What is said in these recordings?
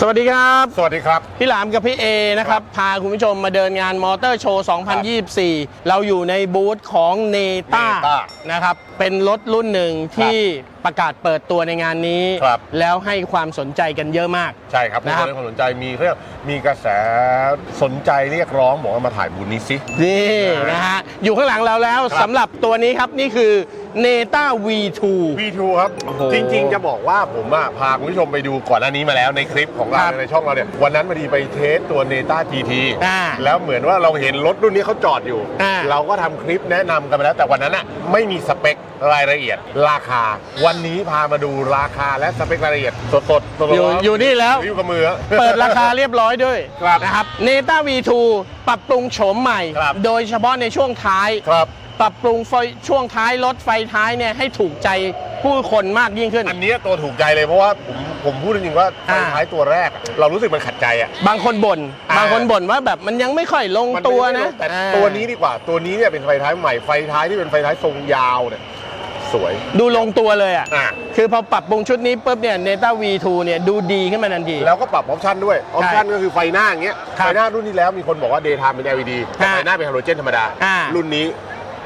สวัสดีครับ สวัสดีครับ พี่หลามกับพี่เอนะครับ พาคุณผู้ชมมาเดินงานมอเตอร์โชว์ 2024 เราอยู่ในบูธของเนต้า Neta นะครับ เป็นรถรุ่นหนึ่งที่ ประกาศเปิดตัวในงานนี้ ครับ แล้วให้ความสนใจกันเยอะมาก ใช่ครับผู้นะครับ คนให้ความสนใจมีเรียกมีกระแสสนใจเรียกร้องบอกว่ามาถ่ายบุญนี้สิ นี่นะนะฮะอยู่ข้างหลังเราแล้วครับ สำหรับตัวนี้ครับนี่คือ Neta V2 V2 ครับ โอ้โหจริงๆ จะบอกว่าผมอะพาคุณผู้ชมไปดูก่อนหน้านี้มาแล้วในคลิปของเราครับในช่องเราเนี่ย วันนั้นพอดีไปเทสตัว Neta GT อ่าแล้วเหมือนว่าเราเห็นรถรุ่นนี้เขาจอดอยู่ อ่าเราก็ทำคลิปแนะนำกันไปแล้ว แต่วันนั้นอะไม่มีสเปครายละเอียดราคา วันนี้พามาดูราคาและสเปครายละเอียดสดๆสดๆอยู่ร้ๆอยู่นี่แล้ว อยู่กับมือ เปิดราคาเรียบร้อยด้วยครับนะครับ Neta V2 ปรับปรุงโฉมใหม่ ครับ โดยเฉพาะในช่วงท้าย ครับ ปรับปรุงไฟช่วงท้ายรถไฟท้ายเนี่ยให้ถูกใจผู้คนมากยิ่งขึ้น อันเนี้ยตัวถูกใจเลยเพราะว่าผมผมพูดจริงๆว่าไฟอ่า ท้ายตัวแรกอะเรารู้สึกมันขัดใจอะ บางคนบ่นอ่า บางคนบ่นว่าแบบมันยังไม่ค่อยลงมันตัวไม่ได้นะลงแต่อ่า ตัวนี้ดีกว่าตัวนี้เนี่ยเป็นไฟท้ายใหม่ไฟท้ายที่เป็นไฟท้ายทรงยาวเนี่ย สวย ดูลงตัวเลยอะ อะ คือพอปรับปรุงชุดนี้ปุ๊บเนี่ย Neta V2 เนี่ยดูดีขึ้นมาทันที แล้วก็ปรับออปชันด้วย ออปชันก็คือไฟหน้าอย่างเงี้ย ครับไฟหน้ารุ่นที่แล้วมีคนบอกว่า daytime เป็น LED แต่อ่าไฟหน้าเป็นฮาโลเจนธรรมดา อ่ารุ่นนี้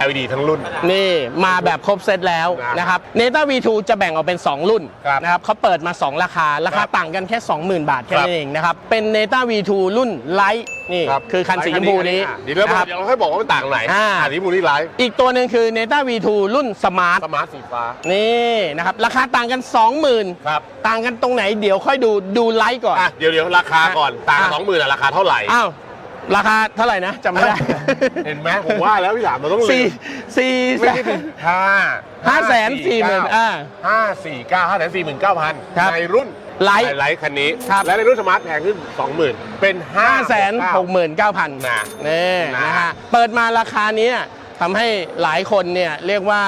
LED ทั้งรุ่น นี่มาแบบครบเซตแล้วนะนะครับ Neta V2 จะแบ่งออกเป็น 2 รุ่นครับนะครับเขาเปิดมา 2 ราคา ราครัคาบต่างกันแค่ 20,000 บาทแค่ครับนั้นเองนะครับ เป็น Neta V2 รุ่นไลท์นี่รับคือคันสีชมพูนี้อะเดี๋ยวเรานะครับเดี๋ยวเราค่อยบอกว่ามันต่างไหนอ่าอันนี้บูนี่ไลท์อีกตัวหนึ่งคือ Neta V2 รุ่นสมาร์ทสมาร์ทสีฟ้านี่นะครับราคาต่างกัน 20,000ครับต่างกันตรงไหนเดี๋ยวค่อยดูดูไลท์ก่อนอะเดี๋ยวเดี๋ยวราคาก่อนต่างอะสองหมื่นอะราคาเท่าไหร่อ้าว ราคาเท่าไหร่นะจำไม่ได้ เห็นไหมผมว่าแล้วพี่ถามเราต้องลืมสี่สี่ไม่ได้ถึงห้าห้าแสนสี่หมื่นอ่าห้าสี่เก้าห้าแสนสี่หมื่นเก้าพันครับในรุ่นไลท์ไลท์คันนี้ ครับและในรุ่นสมาร์ทแพงขึ้นสองหมื่นเป็นห้าห้าแสนหกหมื่นเก้าพันนะนี่นะนะฮะ เปิดมาราคานี้ทำให้หลายคนเนี่ยเรียกว่า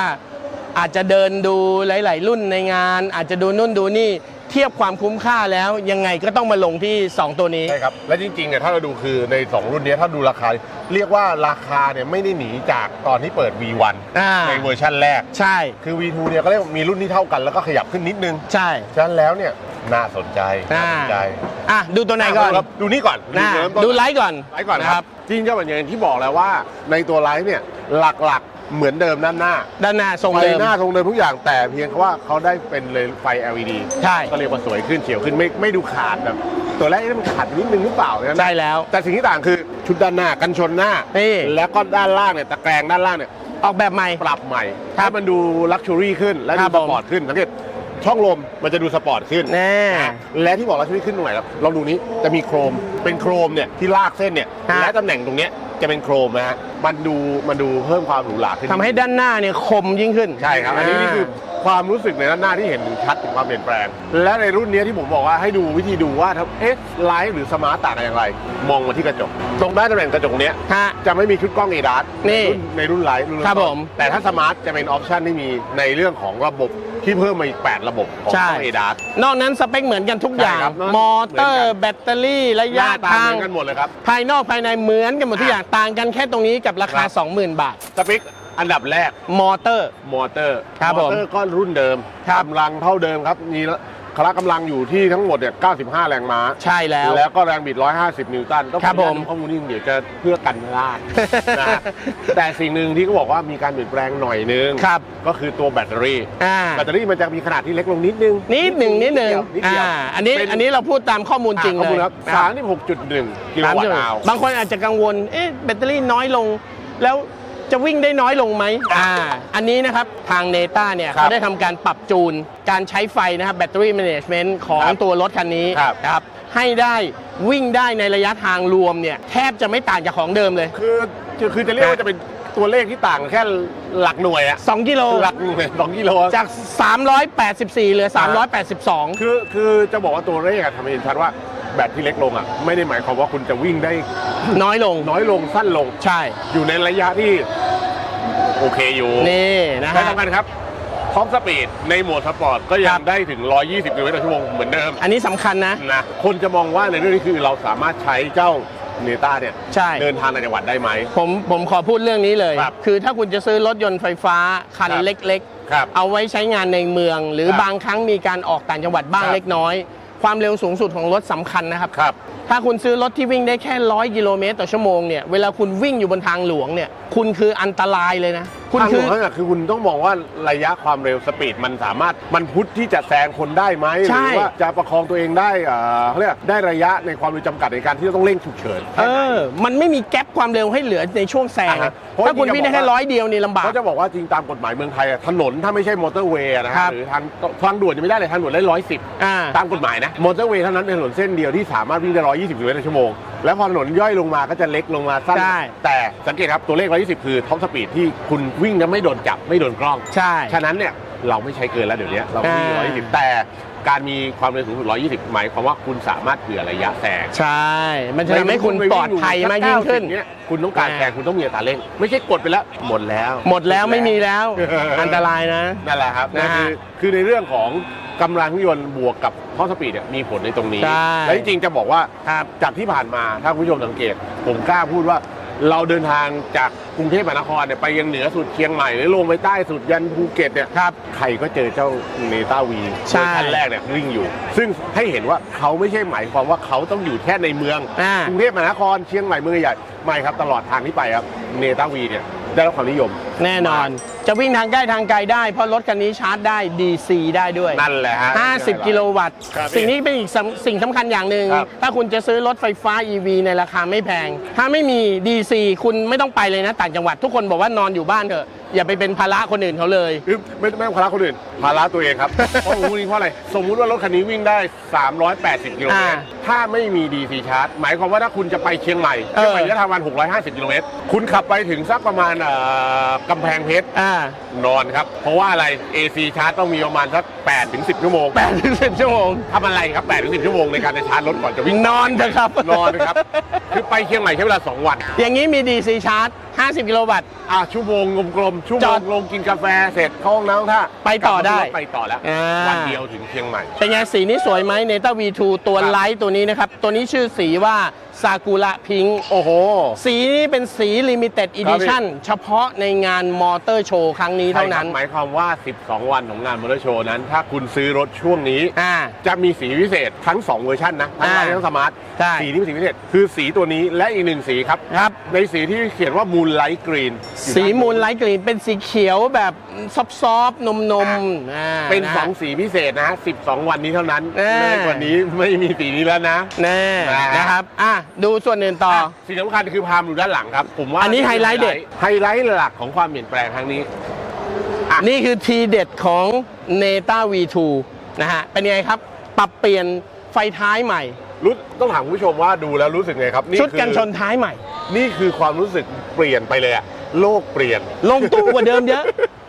อาจจะเดินดูหลาย ๆ รุ่นในงาน อาจจะดูนู่นดูนี่ เทียบความคุ้มค่าแล้วยังไงก็ต้องมาลงที่ 2 ตัวนี้ ใช่ครับ และจริงๆเนี่ยถ้าเราดูคือใน 2 รุ่นเนี้ยถ้าดูราคา เรียกว่าราคาเนี่ยไม่ได้หนีจากตอนที่เปิด V1 อ่า ในเวอร์ชันแรก ใช่ คือ V2 เนี่ยก็เรียกว่ามีรุ่นที่เท่ากันแล้วก็ขยับขึ้นนิดนึง ใช่ ฉะนั้นแล้วเนี่ยน่าสนใจน่าอ่าสนใจอะดูตัวไหนก่อน ครับดูนี่ก่อนนะเริ่มต้นดูไลท์ก่อนไลท์ก่อนนะครับ จริงๆก็เหมือนอย่างที่บอกแล้วว่าในตัวไลท์เนี่ยหลักๆ เหมือนเดิมด้านหน้าด้านหน้าทรงไฟเดิม หน้าทรงเดิมทุกอย่างแต่เพียงแค่ว่าเขาได้เป็นเลยไฟ LED ใช่ ก็เรียกว่าสวยขึ้นเฉียวขึ้นไม่ไม่ดูขาดแบบตัวแรกนี่มันขาดนิดนึงหรือเปล่าเนี่ยนะ ใช่แล้ว แต่สิ่งที่ต่างคือชุดด้านหน้ากันชนหน้า นี่ แล้วก็ด้านล่างเนี่ยตะแกรงด้านล่างเนี่ยออกแบบใหม่ ปรับใหม่ครับให้มันดูลักชัวรี่ขึ้นและครัดูบสผมปอร์ตขึ้นสังเกตช่องลมมันจะดูสปอร์ตขึ้นแน่นะและที่บอกลักชัวรี่ขึ้นตรงไหนครับลองดูนี้จะมีโครมเป็นโครมเนี่ยที่ลากเส้นเนี่ยฮะ และตำแหน่งตรงเนี้ยจะเป็นโครมนะฮะมันดูมันดูเพิ่มความหรูหราขึ้นทำให้ด้านหน้าเนี่ยคมยิ่งขึ้นใช่ครับอันนี้นี่คือความรู้สึกในด้านหน้าที่เห็นชัดถึงความเปลี่ยนแปลง และในรุ่นนี้ที่ผมบอกว่าให้ดูวิธีดูว่าถ้าเอสไลท์หรือสมาร์ตต่างกันอย่างไร มองมาที่กระจก ตรงด้านตำแหน่งกระจกเนี้ยฮะ จะไม่มีชุดกล้องเอดัสนี่ในรุ่นไลท์รุ่นครับก่อนผมแต่ถ้าสมาร์ทจะเป็นออปชันที่มีในเรื่องของระบบที่เพิ่มมาอีก 8 ระบบของกใช่ ล้องเอดัสนอกนั้นสเปคเหมือนกันทุกอย่าง ใช่ครับมอเตอเหมือนกัร์นแบตเตอรี่ ระหยะน้าตาทาเหง มือนกันหมดเลยครับ ภายนอกภายในเหมือนกันหมดทุกอย่างต่างกันแค่ตรงนี้กับราคา ครับ 20,000 บาท สเปคอันดับแรกมอเตอร์ มอเตอร์ครับมอเตอร์ก็รุ่นเดิมครับ กำลังเท่าเดิมครับมี พละกำลังอยู่ที่ทั้งหมดเนี่ย 95 แรงม้า ใช่แล้ว แล้วก็แรงบิด 150 นิวตัน ต้องครับขออนุญาตผมดูข้อมูลนี้เดี๋ยวจะเพื่อกันพลาดนะฮะแต่สิ่งหนึ่งที่เขาบอกว่ามีการเปลี่ยนแปลงหน่อยนึง ครับ ก็คือตัวแบตเตอรี่ อ่า แบตเตอรี่มันจะมีขนาดที่เล็กลงนิดนึงนิดหนึ่งนิดหนึ่งนิดเดียวอ่าอันนี้ เป็นอันนี้เราพูดตามข้อมูลจริงอะขอบเลคุณยครับนะสามที่หกจุดหนึ่งกิโลวัตต์อาวบางคนอาจจะกังวล เอ๊ะ แบตเตอรี่น้อยลง แล้ว จะวิ่งได้น้อยลงไหมอ่า อันนี้นะครับทางเนต้าเนี่ยครับเขาได้ทำการปรับจูนการใช้ไฟนะครับแบตเตอรี่แมネจเมนต์ของครับตัวรถคันนี้ครับ นะครับให้ได้วิ่งได้ในระยะทางรวมเนี่ยแทบจะไม่ต่างจากของเดิมเลย คือคือคือจะเรียกว่าจะเป็นตัวเลขที่ต่างแค่หลักหน่วยอะ2 กิโล หลักหน่วยสองกิโล จาก 384เหลือ382 คือคือจะบอกว่าตัวเลขอะทำให้เห็นชัดว่าแบตที่เล็กลงอะไม่ได้หมายความว่าคุณจะวิ่งได้น้อยลง น้อยลงสั้นลง ใช่ อยู่ในระยะที่ โอเคอยู่นี่นะและฮะ สำคัญครับท็อปสปีดในโหมดสปอร์ตก็ยัครังบ ได้ถึง 120กิโลเมตรต่อชั่วโมงเหมือนเดิมอันนี้สำคัญนะ นะคนจะมองว่าในเรื่องนี้คือเราสามารถใช้เจ้าเนต้าเนี่ยใช่ เดินทางในจังหวัดได้ไหม ผมผมขอพูดเรื่องนี้เลยครับคือถ้าคุณจะซื้อรถยนต์ไฟฟ้าคันครับเล็กครับๆ เอาไว้ใช้งานในเมือง หรือครับบางครั้งมีการออกต่างจังหวัดบ้างครับ เล็กน้อยผความเร็วสูงสุดของรถสำคัญนะครับ ครับถ้าคุณซื้อรถที่วิ่งได้แค่ร้อยกิโลเมตรต่อชั่วโมงเนี่ยเวลาคุณวิ่งอยู่บนทางหลวงเนี่ยคุณคืออันตรายเลยนะ คุณทางหลคืวองนั่นน่ะคือคุณต้องมองว่าระยะความเร็วสปีดมันสามารถมันพุทธที่จะแซงคนได้ไหมหใช่ รือว่าจะประคองตัวเองได้เอ่อเขาเรียกได้ระยะในความเร็วจำกัดในการที่จะต้องเร่งฉุกเฉิน เออ มันไม่มีแกลบความเร็วให้เหลือในช่วงแซงอ่าอะฮะเพราะ ถ้าคุณวิ่งได้แค่จริงๆจะบอกว่าร้อยเดียวนี่ลำบาก เขาจะบอกว่าจริงตามกฎหมายเมืองไทยอะถนนถ้าไม่ใช่มอเตอร์เวย์นะคครัรับบหรือทางทางด่วนยังไม่ได้เลยทางด่วนได้ร้อยสิบอ่า ตามกฎหมายนะมอเตอร์เวย์เท่านั้นเป็นถนนเส้นเดียวที่สามารถวิ่งได้120กิโลเมตรต่อชั่วโมง แล้วพอถนนย่อยลงมาก็จะเล็กลงมาสั้น ใช่ แต่สังเกตครับตัวเลข 120 คือท็อปสปีดที่คุณวิ่งแล้วไม่โดนจับไม่โดนกล้อง ใช่ ฉะนั้นเนี่ยเราไม่ใช้เกินแล้วเดี๋ยวนี้เราวิ่งอ่า120 แต่ การมีความเร็วสูงสุด 120 หมายความว่าคุณสามารถเผื่อระยะแซงใช่ มันจะทำให้คุณปลอดภัยมากยิ่งขึ้นเนี่ยคุณต้องการแซงคุณต้องมีอัตราเร่ง ไม่ใช่กดไปแล้ว หมดแล้ว หมดแล้วไม่มีแล้ว อันตรายนะ นั่นแหละครับนะนั่นฮะคือคือในเรื่องของกำลังเครื่องยนต์บวกกับท็อปสปีดเนี่ยมีผลในตรงนี้ ใช่และจริงๆจะบอกว่า ครับจากที่ผ่านมาถ้าคุณผู้ชมสังเกต ผมกล้าพูดว่า เราเดินทางจากกรุงเทพมหานครเนี่ยไปยังเหนือสุดเชียงใหม่หรือลงไปใต้สุดยันภูเก็ตเนี่ยครับใครก็เจอเจ้าเนต้าวีใช่คันแรกเนี่ยวิ่งอยู่ ซึ่งให้เห็นว่าเขาไม่ใช่หมายความว่าเขาต้องอยู่แค่ในเมือง อ่ากรุงเทพมหานครเชียงใหม่เมืองใหญ่ไม่ครับตลอดทางที่ไปครับเนต้าวีเนี่ย ได้รับความนิยม แน่นอน จะวิ่งทางใกล้ทางไกลได้ เพราะรถคันนี้ชาร์จได้ DC ได้ด้วย นั่นแหละฮะ50 กิโลวัตต์ ครับสิ่งนี้เป็นอีกสำสิ่งสำคัญอย่างหนึ่ง ครับ ถ้าคุณจะซื้อรถไฟฟ้า EV ในราคาไม่แพง ถ้าไม่มี DC คุณไม่ต้องไปเลยนะ ต่างจังหวัดทุกคนบอกว่านอนอยู่บ้านเถอะ อย่าไปเป็นภาระคนอื่นเขาเลย คือไม่ไม่ต้องภาระคนอื่นภาระตัวเองครับ เพราะผมพูดนี้เพราะอะไร สมมุติว่ารถคันนี้วิ่งได้ 380 กิโลเมตร อ่าถ้าไม่มี DC ชาร์จ หมายความว่าถ้าคุณจะไปเชียงใหม่เออ เชียงใหม่ระยะทางวัน650 กิโลเมตร คุณขับไปถึงสักประมาณเอ่อกำแพงเพชร อ่านอนครับ เพราะว่าอะไร AC ชาร์จต้องมีประมาณสัก8ถึง10 ชั่วโมงแปดถึงสิบชั่วโมงทำอะไรครับ8ถึง10 ชั่วโมงในการจะชาร์จรถก่อนจะวิ่งนอนเถอะครับ นอนนะครับ คือไปเชียงใหม่ใช้เวลา 2 วัน อย่างนี้มี DC ชาร์จ 50 กิโลวัตต์ อะชั่วโมงกลมๆชั่วจโมองดลงกินกาแฟเสร็จเข้าห้องน้ำท่าไปต่อได้กลับมาขึ้นรถไปต่อแล้วอ่า วันเดียวถึงเชียงใหม่ เป็นไงสีนี้สวยไหมเนต้า V2 ตัวครับ ไลท์ตัวนี้นะครับ ตัวนี้ชื่อสีว่า ซากุระพิงโอ้โห สีนี้เป็นสี Limited ครับ Edition เฉพาะในงานมอเตอร์โชว์ครั้งนี้เท่านั้นใช่ครับหมายความว่า 12 วันของงานมอเตอร์โชว์นั้น ถ้าคุณซื้อรถช่วงนี้อ่าจะมีสีพิเศษทั้ง 2 เวอร์ชันนะ ทั้งไลอ่าท์ทั้งสมาร์ทใช่สีที่เป็นสีพิเศษ คือสีตัวนี้และอีกหนึ่งสีครับครับในสีที่เขียนว่ามูลไลท์กรีน สีมูลไลท์กรีนเป็นสีเขียวแบบซอฟๆนมนมๆอ่าเป็นะ2สีพิเศษนะ 12 วันนี้เท่านั้นแน่เลยกว่านี้ไม่มีสีนี้แล้วนะแน่นะฮะนะครับอะดูส่วนอื่นต่อะสิ่งสำคัญคือพามาดูด้านหลังครับ ผมว่าอันนี้ไฮไลท์เด็ด ไฮไลท์หลักของความเปลี่ยนแปลงครั้งนี้ อะ นี่คือทีเด็ดของ n e t a V2 นะฮะ เป็นยังไงครับ ปรับเปลี่ยนไฟท้ายใหม่ รู้ต้องถามคุณผู้ชมว่าดูแล้วรู้สึกไงครับชุดคือกันชนท้ายใหม่ นี่คือความรู้สึกเปลี่ยนไปเลยอะโลกเปลี่ยน ลงตู้กว่าเดิมเยอะ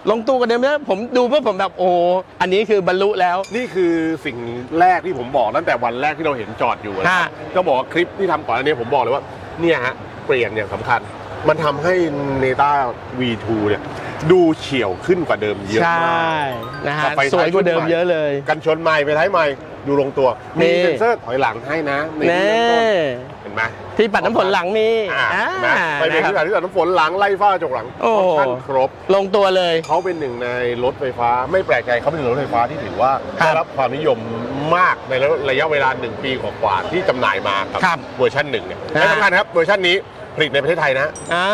ลงตู้กว่าเดิมเยอะผมดูเพื่อผมแบบโอ้โหอันนี้คือบรรลุแล้ว นี่คือสิ่งแรกที่ผมบอกตั้งแต่วันแรกที่เราเห็นจอดอยู่นะครับฮะ ก็บอกว่าคลิปที่ทำก่อนอันนี้ผมบอกเลยว่าเนี่ยฮะเปลี่ยนอย่างสำคัญ มันทำให้ n e t a V2 เนี่ยดูเฉียวขึ้นกว่าเดิมเยอะใช่มากนะฮะกับไฟท้ายสวยกว่าเดิมชุดใหม่เยอะเลย กันชนใหม่ไปท้ายใหม่ ดูลงตัว มีนี่เซ็นเซอร์ถอยหลังให้นะในแน่ที่เริ่มต้นเห็นไหมที่ปัดน้ำฝนหลังนี่อ่าอ่าเห็นไหมไปเบรกนะคที่รับถ่ายที่ตัดน้ำฝนหลังไล่ฟ้ากระจกหลังโอ้ออปชั่นครบ ลงตัวเลยเขาเป็นหนึ่งในรถไฟฟ้า ไม่แปลกใจเขาเป็นหนึ่งในรถไฟฟ้าที่ถือว่าครับได้รับความนิยมมากในระยะเวลาหนึ่งปีกว่าๆที่จำหน่ายมากับครับเวอร์ชันหนึ่งเนี่ยนะและสำคัญครับเวอร์ชันนี้ ผลิตในประเทศไทยนะ อ่า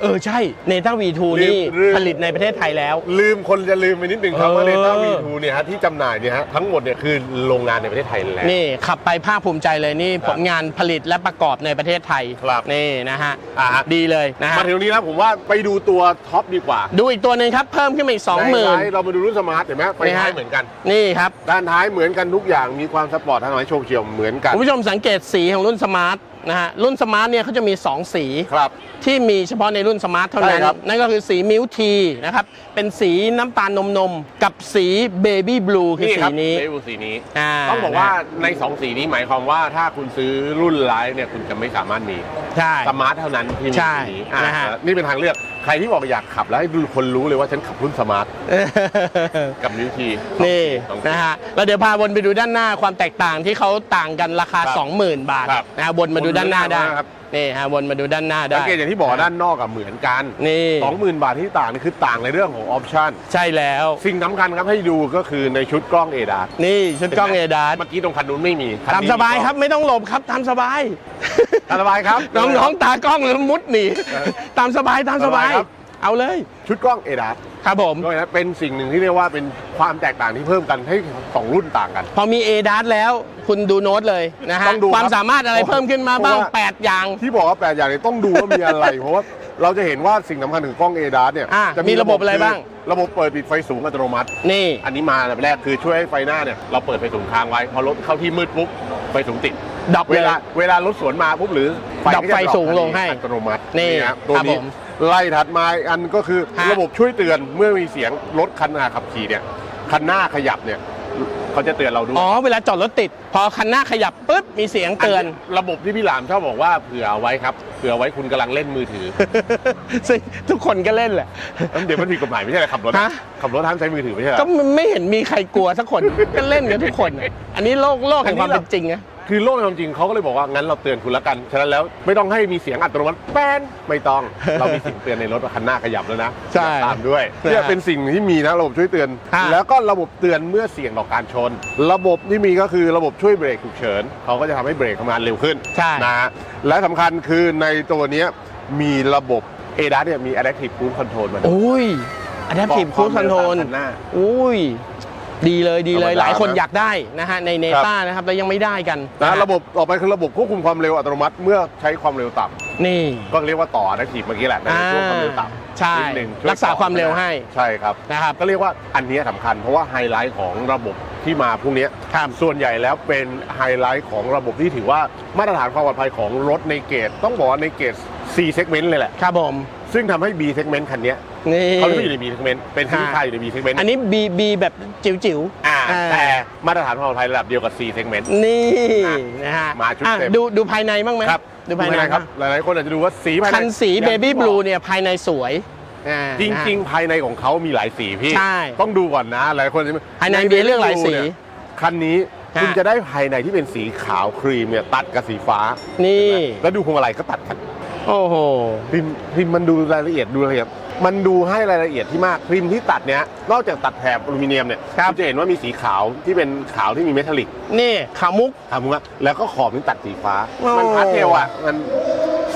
เออใช่เนต้า V2 นี่ลืม ผลิตในประเทศไทยแล้ว ลืมคนจะลืมไปนิดนึงครับเออ ว่าเนต้าวีทูเนี่ยฮะที่จำหน่ายเนี่ยฮะทั้งหมดเนี่ยคือโรงงานในประเทศไทยแล้ว นี่ขับไปภาคภูมิใจเลยนี่ครับผลงานผลิตและประกอบในประเทศไทยครับ นี่นะฮะอ่าฮะดีเลยนะฮะมาถึงตรงนี้แล้วผมว่าไปดูตัวท็อปดีกว่าดูอีกตัวหนึ่งครับ เพิ่มขึ้นมาอีก20,000ในไลน์เรามาดูรุ่นสมาร์ทเห็นไหมไฟนี่ฮะท้ายเหมือนกัน นี่ครับ ด้านท้ายเหมือนกันทุกอย่างมีความสปอร์ตทางไหนโชว์เฉียวเหมือนกัน คุณผู้ชมสังเกตสีของรุ่นสมาร์ท นะฮะรุ่นสมาร์ทเนี่ยเขาจะมี 2 สีครับที่มีเฉพาะในรุ่นสมาร์ทเท่านั้น ใช่ครับ นั่นก็คือสีมิวทีนะครับ เป็นสีน้ำตาลนมนมๆกับสีเบบี้บลูคือนี่สีครับนี้เลเวลสีนี้าต้องบอกว่านะใน2สีนี้หมายความว่าถ้าคุณซื้อรุ่นไลท์เนี่ยคุณจะไม่สามารถมีใช่ สมาร์ทเท่านั้นที่มีใช่สีนี้อ่านะฮะ นี่เป็นทางเลือก ใรที่บอกอยากขับแล้วให้ดูคนรู้เลยว่าฉันขับรุ่นสมาร์ทกับนิวทีนี่สองนะฮะแล้วเดี๋ยวพาวนไปดูด้านหน้าความแตกต่างที่เขาต่างกันราคาครับ20,000 บาทครับนะฮะวนมาดูด้านหน้าได้ครับนี่ฮะวนมาดูด้านหน้าได้สังเกตอย่างที่บอกว่าด้านนอกกับเหมือนกันนี่20,000บาทที่ต่างนี่คือต่างในเรื่องของออปชั่นใช่แล้วสิ่งสำคัญครับให้ดูก็คือในชุดกล้องเอดานี่ชุดกล้องเอดาร์เมื่อกี้ตรงคันนู้นไม่มีคันตามนี้สบายครับไม่ต้องหลบครับตามสบาย ตามสบายครับ น้องๆตากล้องหรือมุดหนีตามสบายตามสบายสบายครับ เอาเลย ชุดกล้องเอดาครับผมก็นะเป็นสิ่งหนึ่งที่เรียกว่าเป็นความแตกต่างที่เพิ่มกันให้สองรุ่นต่างกัน พอมีเอดาร์แล้วคุณดูโน้ตเลยนะฮะต้องดูครับความสามารถอะไรเพิ่มขึ้นมาบ้าง เพราะว่า 8 อย่าง ที่บอกว่าแปดอย่างนี้ต้องดูว่ามีอะไร เพราะว่าเราจะเห็นว่าสิ่งสำคัญถึงกล้องเอดาเนี่ยอะจะมีระบบอะไรบ้าง ระบบเปิดปิดไฟสูงอัตโนมัติ นี่ อันนี้มาแบบแรกคือช่วยให้ไฟหน้าเนี่ยเราเปิดไฟสูงค้างไว้พอรถเข้าที่มืดปุ๊บไฟสูงติด ดับเวเลยลาเวลารถสวนมาปุ๊บหรือดับไฟสูงลงให้อัตโนมัตินี่ครับตัวครับนี้ผมไล่ถัดมาอีกอันก็คือฮะระบบช่วยเตือนเมื่อมีเสียงรถคันหน้าขับขี่เนี่ยคันหน้าขยับเนี่ยเขาจะเตือนเราด้วยอ๋อเวลาจอดรถติด พอคันหน้าขยับปุ๊บมีเสียงเตือน ระบบที่พี่หลามชอบบอกว่าเผื่อเอาไว้ครับเผื่อไว้คุณกำลังเล่นมือถือซึ่งทุกคนก็เล่นแหละเดี๋ยวมันผิดกฎหมายไม่ใช่เหรอขับรถอะฮะขับรถห้ามใช้มือถือไม่ใช่เหรอก็ไม่เห็นมีใครกลัวสักคนก็เล่นกันทุกคนอะอันนี้โลกโลกแห่งความเป็นจริงนะ คือโลกในความจริงเขาก็เลยบอกว่างั้นเราเตือนคุณละกัน ฉะนั้นแล้วไม่ต้องให้มีเสียงอัตโนมัติแป้นไม่ต้อง เรามีสิ่งเตือนในรถว่าคันหน้าขยับแล้วนะใช่ตามด้วยใช่เนี่ยเป็นสิ่งที่มีนะระบบช่วยเตือนฮะแล้วก็ระบบเตือนเมื่อเสี่ยงต่อการชน ระบบที่มีก็คือระบบช่วยเบรกฉุกเฉินเขาก็จะทำให้เบรกทำงานเร็วขึ้น ใช่ นะฮะและสำคัญคือในตัวเนี้ยมีระบบเอดาเนี่ยมี adaptive cruise control มาด้วยอุ้ย Adaptive บอก Cruise ความเร็ว Control ตามคันหน้า อุ้ย ดีเลยดีเลยธรรมดาหลายคนนะ อยากได้นะฮะในเนต้านะครับแล้วยังไม่ได้กันนะระบบต่อไปคือระบบควบคุมความเร็วอัตโนมัติเมื่อใช้ความเร็วต่ำนี่ก็เรียกว่าต่อ adaptive เมื่อกี้แหละในช่วงความเร็วต่ำใช่นิดหนึ่งช่วยรักษาความเร็วให้ใช่ครับ นะครับ ก็เรียกว่าอันเนี้ยสำคัญเพราะว่าไฮไลท์ของระบบที่มาพวกเนี้ยครับส่วนใหญ่แล้วเป็นไฮไลท์ของระบบที่ถือว่ามาตรฐานความปลอดภัยของรถในเกตต้องบอกว่าในเกต C segment เลยแหละ ครับผม ซึ่งทำให้ B segment คันเนี้ยนี่ เขาไม่ได้อยู่ใน B segment เป็นที่ฮะค่ายอยู่ใน B segment อันนี้บีบีแบบจิ๋วๆอ่าอ่าแต่มาตรฐานความปลอดภัยระดับเดียวกับ C segment นี่อะนะฮะมาชุดอะเต็ม ดูดูภายในบ้างไหมครับดูภายในครับหลายๆคนอาจจะดูว่าสีภายในคันสีอย่างเบที่บี้อบลูกเนี่ยภายในสวยอ่าจนะฮะริงๆภายในของเขามีหลายสีพี่ ใช่ต้องดูก่อนนะหลายคนจะภายในมีเรื่องหลายสีนี่คันนี้ฮะ คุณจะได้ภายในที่เป็นสีขาวครีมเนี่ยตัดกับสีฟ้านี่เห็นไหมแล้วดูพวงมาลัยก็ตัดกัน โอ้โห พิมพ์พิมพ์มันดูรายละเอียดดูรายละเอียดมันดูให้รายละเอียดที่มากพิมพ์ที่ตัดเนี้ยนอกจากตัดแถบอลูมิเนียมเนี่ยครับ ณจะเห็นว่ามีสีขาวที่เป็นขาวที่มีเมทัลลิกนี่ขาวมุกทำว่าแล้วก็ขอบนี่ตัดสีฟ้า โอ้ มันพาสเทลอะมัน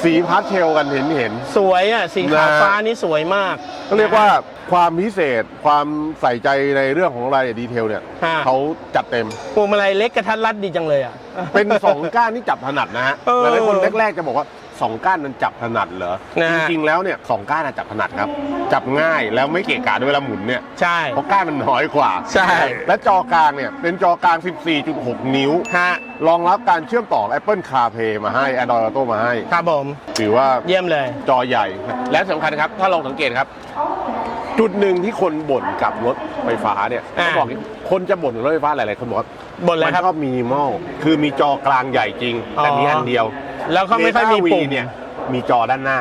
สีพาสเทลกันเห็นเห็น สวยอะสีขาวนะ ฟ้านี่สวยมากก็เรียกว่าความพิเศษความใส่ใจในเรื่องของรายละเอียดดีเทลเนี่ยฮะเขาจัดเต็ม พวงมาลัยเล็กกระทัดรัดดีจังเลยอะ เป็น สองก้านที่จับถนัดนะฮะเออ หลายๆคนแรกๆจะบอกว่า สองก้านมันจับถนัดเหรอนะจฮะ ริงๆแล้วเนี่ยสองก้านอะจับถนัดครับ จับง่ายแล้วไม่เกะกะด้วยเวลาหมุนเนี่ยใช่ เพราะก้านมันน้อยกว่าใช่ และจอกลางเนี่ยเป็นจอกลาง 14.6 นิ้ว ฮะรองรับการเชื่อมต่อ Apple CarPlay มาให้ Android Auto มาให้ครับผม ถือว่า เยี่ยมเลย จอใหญ่ และสำคัญครับ ถ้าลองสังเกตครับ จุดหนึ่งที่คนบ่นกับรถไฟฟ้าเนี่ยอ่าต้องบอกอย่างนี้คนจะบ่นกับรถไฟฟ้าหลาย ๆ คนบอกว่าบนอะไรครับมันก็มินิมอล คือมีจอกลางใหญ่จริง แต่มีอันเดียว แล้วก็ไม่ค่อยมี Meta V ปุ่มเนี่ย มีจอด้านหน้า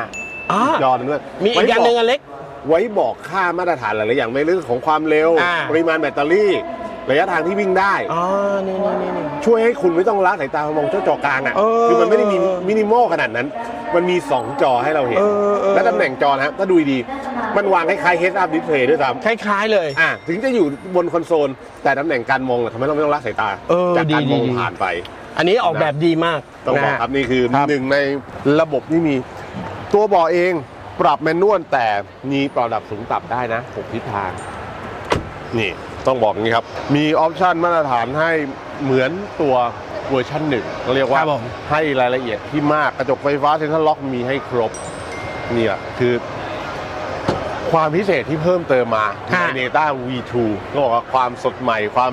อ๋อมีจอหนึงด้วยมีอีกอย่างหนึ่งอันเล็ก ไว้บอกค่ามาตรฐานหลายๆอย่างในเรื่องของความเร็ว อ่า ปริมาณแบตเตอรี่ ระยะทางที่วิ่งได้ อ๋อ นี่นี่นี่นี่ ช่วยให้คุณไม่ต้องละสายตามองเจ้าจอกลางอะ เออคือมันไม่ได้มีมินิมอลขนาดนั้น มันมี 2 จอให้เราเห็น เออเออ และตำแหน่งจอนะครับถ้าดูดีๆมันวางคล้ายๆ head up display ด้วยซ้ำ คล้าย ๆ เลย อะถึงจะอยู่บนคอนโซล แต่ตำแหน่งการมองอะทำให้เราไม่ต้องละสายตา เออจากการดีมองดี ผ่านไป อันนี้ออกแบบดีมากต้องบอกนะฮะครับนี่คือครับหนึ่งในระบบที่มีตัวเบาะเองปรับแมนนวลแต่มีปรับระดับสูงต่ำได้นะหกทิศทาง นี่ต้องบอกอย่างนี้ครับ มีออปชันมาตรฐานให้เหมือนตัวเวอร์ชันหนึ่งก็เรียกว่าครับผมให้รายละเอียดที่มากกระจกไฟฟ้าเซ็นทรัลล็อกมีให้ครบเนี่ยคือ ความพิเศษที่เพิ่มเติมมาในฮะเนต้า V2 ก็บอกว่าความสดใหม่ความ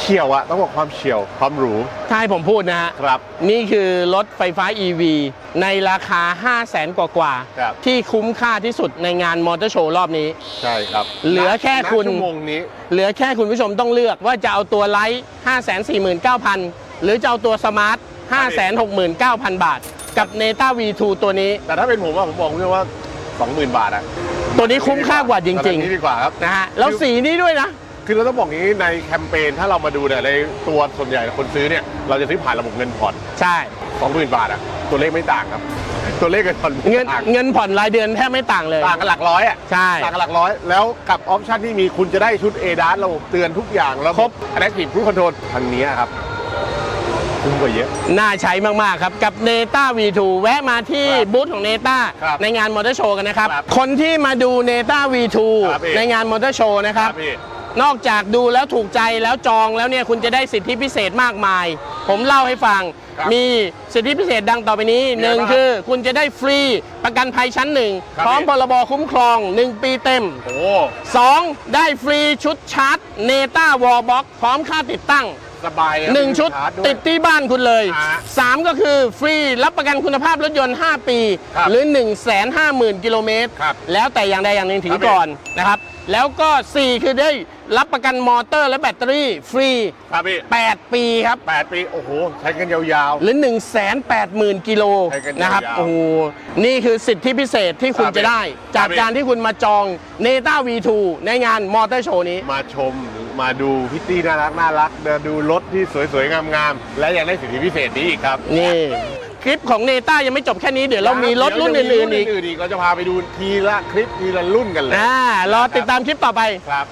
เฉียวอะต้องบอกความเฉียวความหรูถ้าให้ผมพูดนะฮะ ครับ นี่คือรถไฟฟ้า EV ในราคา 5 0 0แสนกว่ากว่าๆครับ ที่คุ้มค่าที่สุดในงานมอเตอร์โชว์รอบนี้ ใช่ครับเหลือแค่ณคุณ ชั่วโมงนี้ เหลือแค่คุณผู้ชมต้องเลือกว่าจะเอาตัวไลท์ 549,000 หรือจะเอาตัวสมาร์ท 569,000 บาท กับ Neta V2 ตัวนี้ แต่ถ้าเป็นผมอะผมบอกคุณว่า 20,000 บาทอะตัวนี้คุ้มค่ากว่าจริงตอนนี้ดีกว่าครับ ๆ นะฮะ แล้วสีนี้ด้วยนะ คือเราต้องบอกอย่างนี้ในแคมเปญถ้าเรามาดูเนี่ยในตัวส่วนใหญ่คนซื้อเนี่ยเราจะซื้อผ่านระบบเงินผ่อนใช่20,000บาทอะตัวเลขไม่ต่างครับ ตัวเลขเงินผ่อนไม่เงินต่างเงินผ่อนรายเดือนแทบไม่ต่างเลย ต่างกันหลักร้อยอะใช่ ต่างกันหลักร้อย แล้วกับออปชันที่มีคุณจะได้ชุด a d a s ระบบเตือนทุกอย่างแล้วครบอันนี้ผิดผู้คอนโทรลคันนี้ครับคุ้มกว่าเยอะ น่าใช้มาก ๆ ครับ กับ n e t a V2 แวะมาที่ครับบูธของ n e t a ครับในงานมอเตอร์โชว์กันนะครับครับคนที่มาดู n e t a V2 ครับพี่ในงานมอเตอร์โชว์นะครับพี่ นอกจากดูแล้วถูกใจแล้วจองแล้วเนี่ยคุณจะได้สิทธิพิเศษมากมาย ผมเล่าให้ฟัง ครับมีสิทธิพิเศษดังต่อไปนี้มีอะไรหนึ่งบ้างคือคุณจะได้ฟรีประกันภัยชั้นหนึ่งครับพร้อมพี่ พรบคุ้มครอง 1 ปีเต็ม โอ้ 2. ได้ฟรีชุดชาร์จเนต้าวอลบ็อกพร้อมค่าติดตั้ง สบายเลยหนึ่งชุดชาร์จวย ติดที่บ้านคุณเลยอ่า3ก็คือฟรีรับประกันคุณภาพรถยนต์ 5 ปี ครับหรือ 1 5 0 0 0 0 กิโลเมตร ครับแล้วแต่อย่างใดอย่างหนึ่งถึครังบก่อนนะครับ แล้วก็ 4 คือได้ รับประกันมอเตอร์และแบตเตอรี่ฟรี ครับพี่8 ปีครับแปดปี โอ้โห ใช้กันยาวหรือ 1 8 0 0 0 0 กิโลใช้กันยาวๆนะครับ โอ้โห นี่คือสิทธิพิเศษที่คุณครับจะได้ จากครับการที่คุณมาจองเนต้า V2 ในงานมอเตอร์โชว์นี้ๆมาชมมาดูพิตตี้น่ารักน่ารักเดินดูรถที่สวยๆ งามๆ และยังได้สิทธิพิเศษนี้อีกครับ นี่คลิปของเนต้ายังไม่จบแค่นี้เดี๋ยวเรามีรถรุ่นอื่นๆอีกเดี๋ยวจะมีรุ่นอื่นๆอีกเราจะพาไปดูทีละคลิปทีละรุ่นกันเลยอ่ารอติดตามคลิปต่อไปครับ